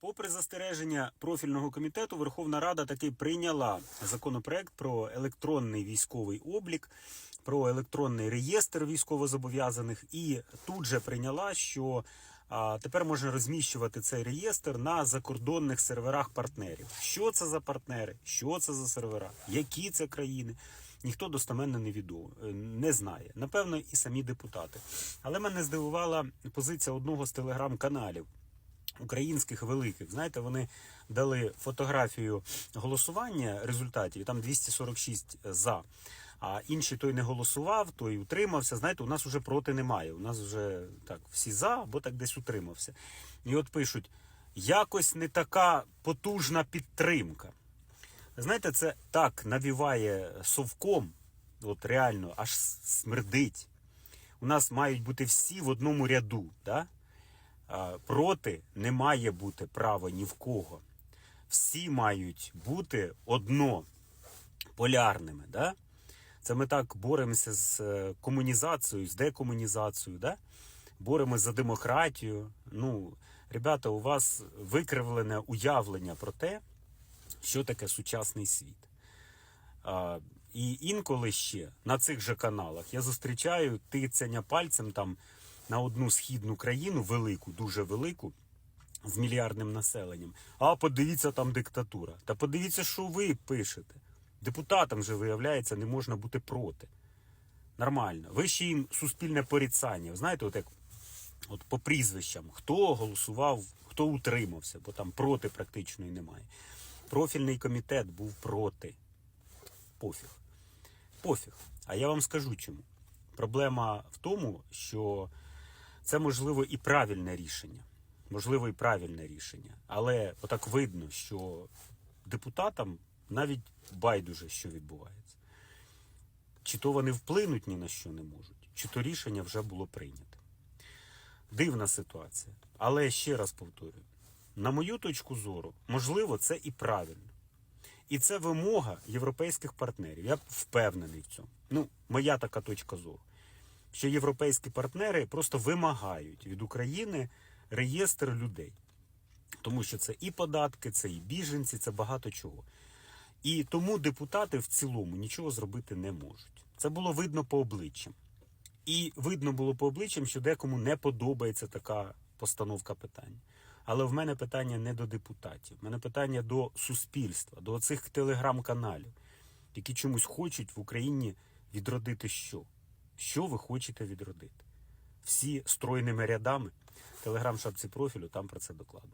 Попри застереження профільного комітету, Верховна Рада таки прийняла законопроект про електронний військовий облік, про електронний реєстр військовозобов'язаних, і тут же прийняла, що тепер можна розміщувати цей реєстр на закордонних серверах партнерів. Що це за партнери? Що це за сервера? Які це країни? Ніхто достеменно не відомо, е, не знає. Напевно, і самі депутати. Але мене здивувала позиція одного з телеграм-каналів українських великих. Знаєте, вони дали фотографію голосування результатів, і там 246 за. А інший той не голосував, той утримався. Знаєте, у нас вже проти немає. У нас вже так всі за, або так десь утримався. І от пишуть: якось не така потужна підтримка. Знаєте, це так навіває совком, от реально, аж смердить. У нас мають бути всі в одному ряду. Да? Проти не має бути права ні в кого. Всі мають бути одно полярними. Да? Це ми так боремося з е, комунізацією, з декомунізацією, да? боремося за демократію. Ну, ребята, у вас викривлене уявлення про те, що таке сучасний світ. А, і інколи ще на цих же каналах я зустрічаю тицяння пальцем там на одну східну країну, велику, дуже велику, з мільярдним населенням. А подивіться там диктатура. Та подивіться, що ви пишете. Депутатам же, виявляється, не можна бути проти. Нормально. Ви ще їм суспільне порицання. Знаєте, от як от по прізвищам, хто голосував, хто утримався, бо там проти практично і немає. Профільний комітет був проти. Пофіг. Пофіг. А я вам скажу чому. Проблема в тому, що це можливо і правильне рішення. Можливо, і правильне рішення. Але отак видно, що депутатам навіть байдуже, що відбувається. Чи то вони вплинуть ні на що не можуть, чи то рішення вже було прийнято. Дивна ситуація. Але ще раз повторюю: на мою точку зору, можливо, це і правильно. І це вимога європейських партнерів. Я впевнений в цьому. Ну, моя така точка зору. Що європейські партнери просто вимагають від України реєстр людей. Тому що це і податки, це і біженці, це багато чого. І тому депутати в цілому нічого зробити не можуть. Це було видно по обличчям. І видно було по обличчям, що декому не подобається така постановка питання. Але в мене питання не до депутатів, в мене питання до суспільства, до цих телеграм-каналів, які чомусь хочуть в Україні відродити що? Що ви хочете відродити? Всі стройними рядами. Телеграм шапці профілю, там про це докладно.